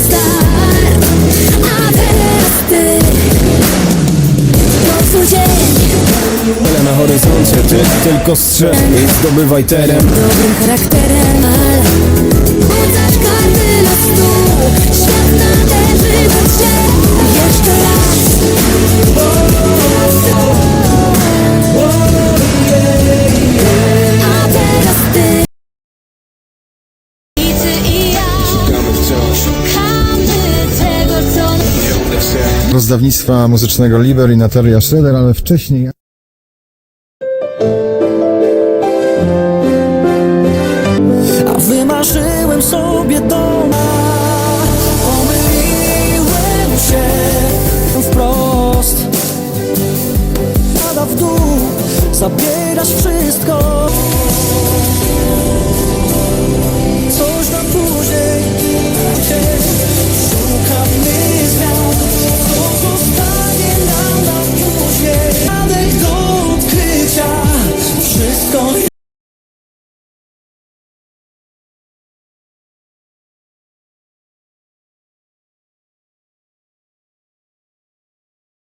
start na horyzoncie, ty tylko strzel I zdobywaj teren. Dobrym charakterem, ale rozdawnictwa muzycznego Liber i Natalia Schroeder, ale wcześniej... A wymarzyłem sobie dom Pomyliłem się wprost. Pada w dół, zabierasz wszystko.